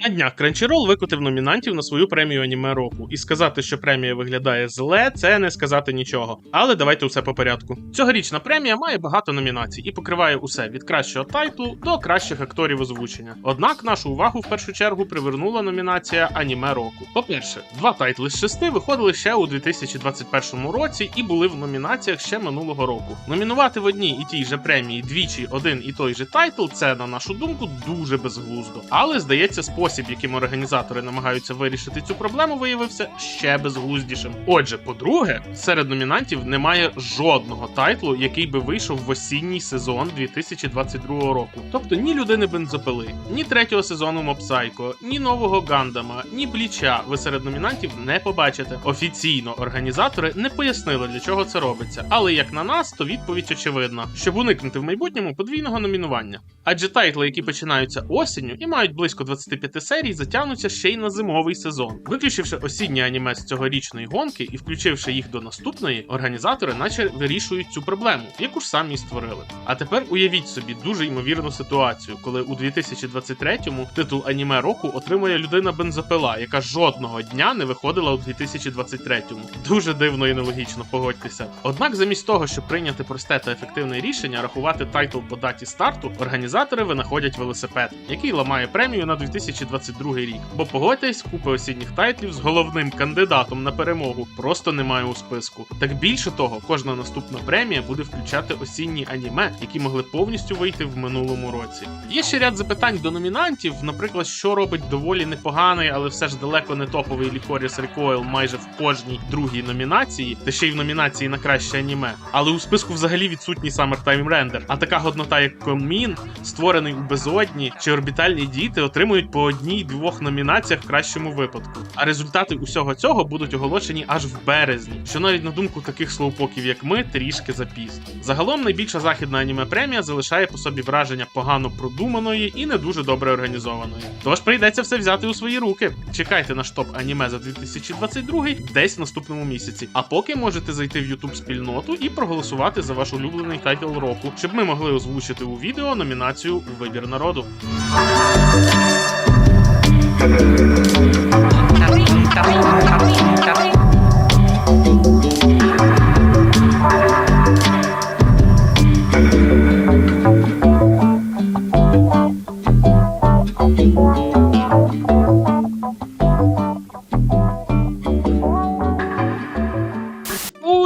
На днях Crunchyroll викотив номінантів на свою премію аніме року, і сказати, що премія виглядає зле, це не сказати нічого. Але давайте усе по порядку. Цьогорічна премія має багато номінацій і покриває усе від кращого тайтлу до кращих акторів озвучення. Однак нашу увагу в першу чергу привернула номінація аніме року. По-перше, два тайтли з шести виходили ще у 2021 році і були в номінаціях ще минулого року. Номінувати в одній і тій же премії двічі один і той же тайтл це, на нашу думку, дуже безглуздо. Але здається, спосіб, яким організатори намагаються вирішити цю проблему, виявився ще безглуздішим. Отже, по-друге, серед номінантів немає жодного тайтлу, який би вийшов в осінній сезон 2022 року. Тобто ні людини бензопили, ні третього сезону Мопсайко, ні нового Гандама, ні Бліча ви серед номінантів не побачите. Офіційно організатори не пояснили, для чого це робиться. Але як на нас, то відповідь очевидна, щоб уникнути в майбутньому подвійного номінування. Адже тайтли, які починаються осінню і мають близько 25 серій, затягнуться ще й на зимовий сезон. Виключивши осіннє аніме з цьогорічної гонки і включивши їх до наступної, організатори наче вирішують цю проблему, яку ж самі створили. А тепер уявіть собі дуже ймовірну ситуацію, коли у 2023-му титул аніме року отримує людина бензопила, яка жодного дня не виходила у 2023-му. Дуже дивно і нелогічно, погодьтеся. Однак, замість того, щоб прийняти просте та ефективне рішення, рахувати тайтл по даті старту, організатори винаходять велосипед, який ламає премію на 2022 рік. Бо погодьтесь, купи осінніх тайтлів з головним кандидатом на перемогу просто немає у списку. Так більше того, кожна наступна премія буде включати осінні аніме, які могли повністю вийти в минулому році. Є ще ряд запитань до номінантів, наприклад, що робить доволі непоганий, але все ж далеко не топовий Лікоріс Recoil майже в кожній другій номінації, та ще й в номінації на краще аніме. Але у списку взагалі відсутній Summertime Render. А така годнота, як Комін, створений у безодні чи орбітальні діти, отримують по одній-двох номінаціях в кращому випадку. А результати усього цього будуть оголошені аж в березні, що навіть на думку таких слоупоків, як ми, трішки запізно. Загалом найбільша західна аніме премія залишає по собі враження погано продуманої і не дуже добре організованої. Тож прийдеться все взяти у свої руки. Чекайте наш топ аніме за 2022 десь в наступному місяці. А поки можете зайти в YouTube спільноту і проголосувати за ваш улюблений тайтл року, щоб ми могли озвучити у відео номінацію вибір народу.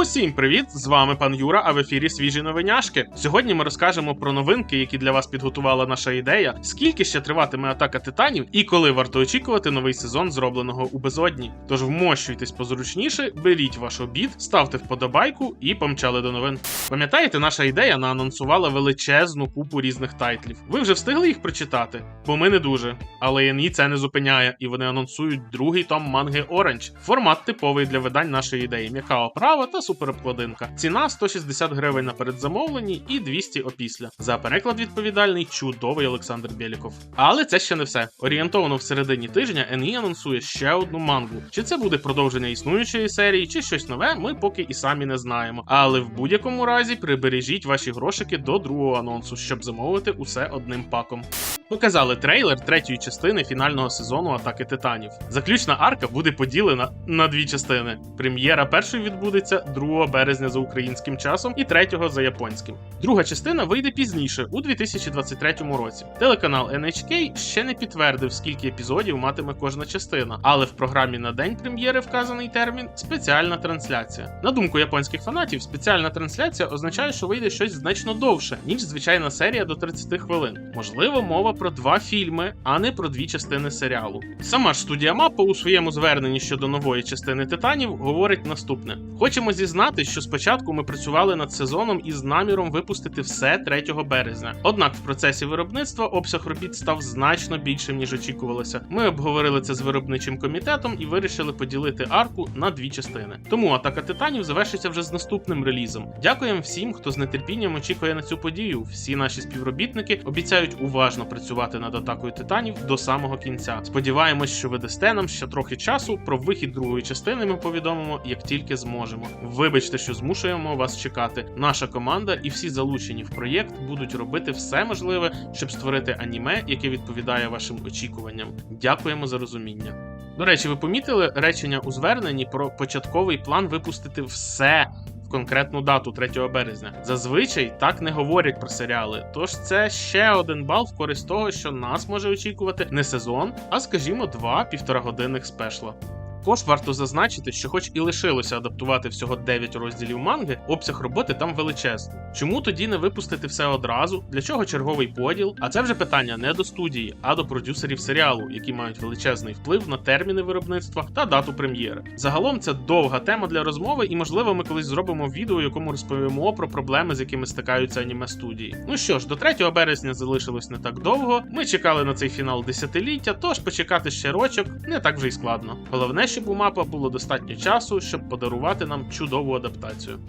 Усім привіт! З вами пан Юра, а в ефірі свіжі новиняшки. Сьогодні ми розкажемо про новинки, які для вас підготувала наша ідея, скільки ще триватиме атака титанів і коли варто очікувати новий сезон, зробленого у безодні. Тож вмощуйтесь позручніше, беріть ваш обід, ставте вподобайку і помчали до новин. Пам'ятаєте, наша ідея наанонсувала величезну купу різних тайтлів. Ви вже встигли їх прочитати? Бо ми не дуже. Але ІНІ це не зупиняє, і вони анонсують другий том манги Orange. Формат типовий для видань нашої ідеї: м'яка оправа та суперобкладинка. Ціна 160 гривень на передзамовленні і 200 опісля. За переклад відповідальний чудовий Олександр Бєліков. Але це ще не все. Орієнтовано в середині тижня НІ анонсує ще одну мангу. Чи це буде продовження існуючої серії, чи щось нове, ми поки і самі не знаємо. Але в будь-якому разі прибережіть ваші грошики до другого анонсу, щоб замовити усе одним паком. Показали трейлер третьої частини фінального сезону Атаки Титанів. Заключна арка буде поділена на дві частини. Прем'єра першої відбудеться 2 березня за українським часом і 3 за японським. Друга частина вийде пізніше, у 2023 році. Телеканал NHK ще не підтвердив, скільки епізодів матиме кожна частина, але в програмі на день прем'єри вказаний термін спеціальна трансляція. На думку японських фанатів, спеціальна трансляція означає, що вийде щось значно довше, ніж звичайна серія до 30 хвилин. Можливо, мова про два фільми, а не про дві частини серіалу. Сама ж студія Мапа у своєму зверненні щодо нової частини титанів говорить наступне: хочемо зізнати, що спочатку ми працювали над сезоном із наміром випустити все 3 березня. Однак в процесі виробництва обсяг робіт став значно більшим ніж очікувалося. Ми обговорили це з виробничим комітетом і вирішили поділити арку на дві частини. Тому атака титанів завершиться вже з наступним релізом. Дякуємо всім, хто з нетерпінням очікує на цю подію. Всі наші співробітники обіцяють уважно працювати працювати над атакою титанів до самого кінця. Сподіваємось, що ви дасте нам ще трохи часу. Про вихід другої частини ми повідомимо, як тільки зможемо. Вибачте, що змушуємо вас чекати. Наша команда і всі залучені в проєкт будуть робити все можливе, щоб створити аніме, яке відповідає вашим очікуванням. Дякуємо за розуміння. До речі, ви помітили речення у зверненні про початковий план випустити все конкретну дату 3 березня. Зазвичай так не говорять про серіали. Тож це ще один бал в користь того, що нас може очікувати не сезон, а скажімо, два півторагодинних спешла. Також варто зазначити, що, хоч і лишилося адаптувати всього 9 розділів манги, обсяг роботи там величезний. Чому тоді не випустити все одразу? Для чого черговий поділ? А це вже питання не до студії, а до продюсерів серіалу, які мають величезний вплив на терміни виробництва та дату прем'єри. Загалом це довга тема для розмови, і можливо ми колись зробимо відео, в якому розповімо про проблеми, з якими стикаються аніме студії. Ну що ж, до 3 березня залишилось не так довго. Ми чекали на цей фінал десятиліття, тож почекати ще рочок не так вже й складно. Головне, щоб у мапа було достатньо часу, щоб подарувати нам чудову адаптацію.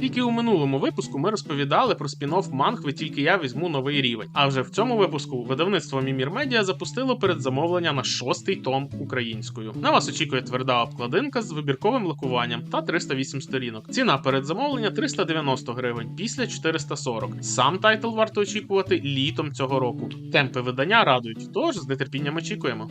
Тільки у минулому випуску ми розповідали про спін-офф мангви тільки я візьму новий рівень. А вже в цьому випуску видавництво Мімір Медіа запустило передзамовлення на шостий том українською. На вас очікує тверда обкладинка з вибірковим лакуванням та 308 сторінок. Ціна передзамовлення 390 гривень після 440. Сам тайтл варто очікувати літом цього року. Темпи видання радують, тож з нетерпінням очікуємо.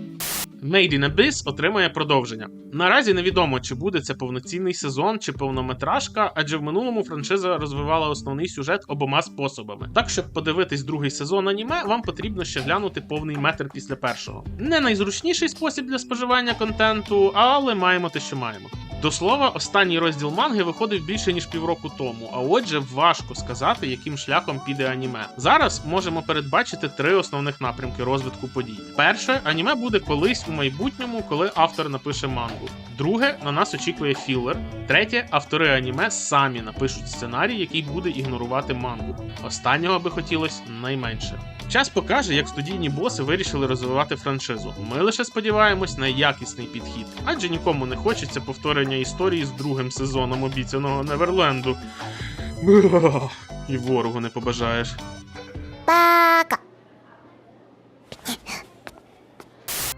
Made in Abyss отримає продовження. Наразі невідомо, чи буде це повноцінний сезон чи повнометражка, адже в минулому франшиза розвивала основний сюжет обома способами. Так, щоб подивитись другий сезон аніме, вам потрібно ще глянути повний метр після першого. Не найзручніший спосіб для споживання контенту, але маємо те, що маємо. До слова, останній розділ манги виходив більше ніж півроку тому, а отже, важко сказати, яким шляхом піде аніме. Зараз можемо передбачити три основних напрямки розвитку подій. Перше, аніме буде колись у майбутньому, коли автор напише мангу. Друге, на нас очікує філер. Третє, автори аніме самі напишуть сценарій, який буде ігнорувати мангу. Останнього би хотілося найменше. Час покаже, як студійні боси вирішили розвивати франшизу. Ми лише сподіваємось на якісний підхід, адже нікому не хочеться повторення історії з другим сезоном обіцяного Неверленду. І ворогу не побажаєш. バ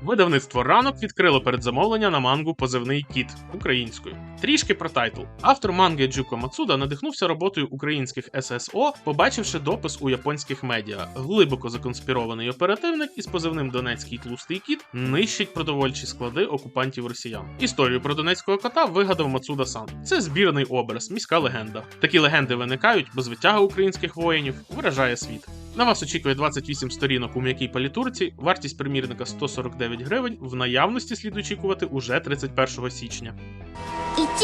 Видавництво ранок відкрило передзамовлення на мангу Позивний кіт українською. Трішки про тайтл. Автор манги Джуко Мацуда надихнувся роботою українських ССО, побачивши допис у японських медіа. Глибоко законспірований оперативник із позивним Донецький тлустий кіт нищить продовольчі склади окупантів росіян. Історію про донецького кота вигадав Мацуда сам. Це збірний образ, міська легенда. Такі легенди виникають, бо звитяга українських воїнів виражає світ. На вас очікує 28 сторінок у м'якій палітурці, вартість примірника 149 гривень. В наявності слід очікувати уже 31 січня. 1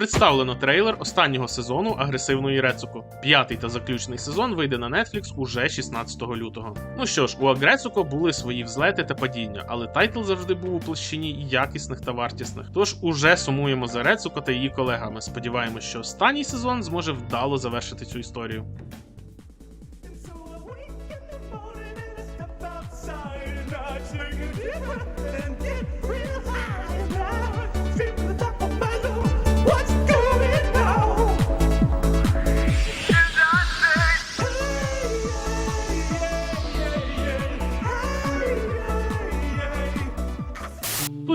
Представлено трейлер останнього сезону агресивної Рецуко. П'ятий та заключний сезон вийде на Netflix уже 16 лютого. Ну що ж, у Агресуко були свої взлети та падіння, але тайтл завжди був у площині якісних та вартісних. Тож уже сумуємо за Рецуко та її колегами. Сподіваємось, що останній сезон зможе вдало завершити цю історію.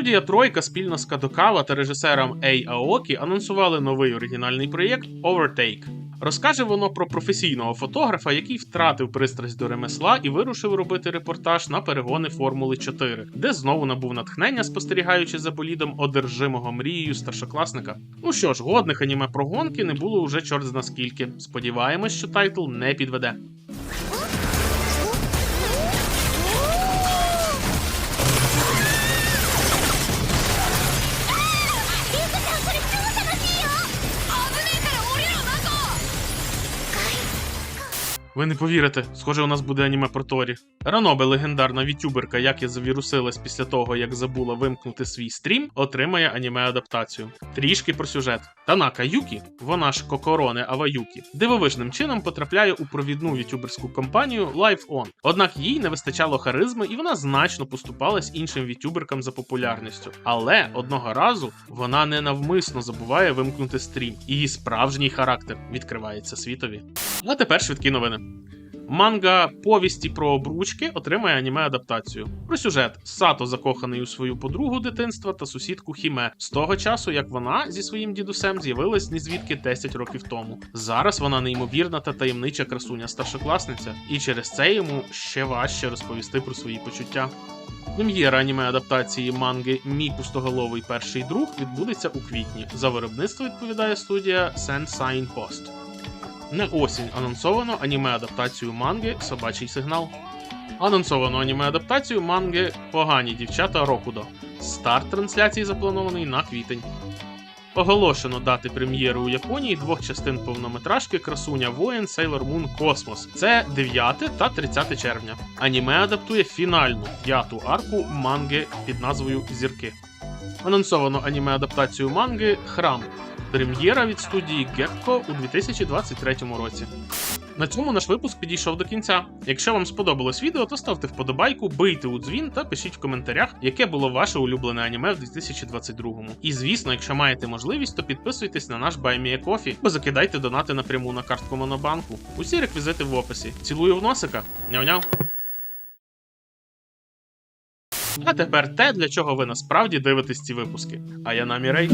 Студія Тройка спільно з Кадокава та режисером Ей Аокі анонсували новий оригінальний проєкт Overtake. Розкаже воно про професійного фотографа, який втратив пристрасть до ремесла і вирушив робити репортаж на перегони Формули 4, де знову набув натхнення, спостерігаючи за болідом одержимого мрією старшокласника. Ну що ж, годних аніме про гонки не було уже чорт зна скільки. Сподіваємось, що тайтл не підведе. Ви не повірите, схоже, у нас буде аніме про Торі. Ранобе, легендарна вітюберка, як я завірусилась після того, як забула вимкнути свій стрім, отримає аніме-адаптацію. Трішки про сюжет. Танака Юкі, вона ж Кокороне Аваюкі, дивовижним чином потрапляє у провідну вітюберську компанію Live On. Однак їй не вистачало харизми, і вона значно поступалась іншим вітюберкам за популярністю. Але одного разу вона ненавмисно забуває вимкнути стрім. Її справжній характер відкривається світові. А тепер швидкі новини. Манга повісті про обручки отримає аніме-адаптацію. Про сюжет Сато закоханий у свою подругу дитинства та сусідку Хіме з того часу, як вона зі своїм дідусем з'явилась ні звідки 10 років тому. Зараз вона неймовірна та таємнича красуня старшокласниця, і через це йому ще важче розповісти про свої почуття. Прем'єра аніме-адаптації манги Мій пустоголовий перший друг відбудеться у квітні. За виробництво відповідає студія Sensine Post. На осінь анонсовано аніме-адаптацію манги Собачий сигнал. Анонсовано аніме-адаптацію манги Погані дівчата Рокудо. Старт трансляції запланований на квітень. Оголошено дати прем'єри у Японії двох частин повнометражки Красуня воїн Sailor Moon Космос. Це 9 та 30 червня. Аніме адаптує фінальну п'яту арку манги під назвою Зірки. Анонсовано аніме-адаптацію манги Храм. Прем'єра від студії Gekko у 2023 році. На цьому наш випуск підійшов до кінця. Якщо вам сподобалось відео, то ставте вподобайку, бийте у дзвін та пишіть в коментарях, яке було ваше улюблене аніме в 2022-му. І звісно, якщо маєте можливість, то підписуйтесь на наш BuyMeACoffee або закидайте донати напряму на картку Монобанку. Усі реквізити в описі. Цілую в носика. Няв-няв. А тепер те, для чого ви насправді дивитесь ці випуски. А я намірей.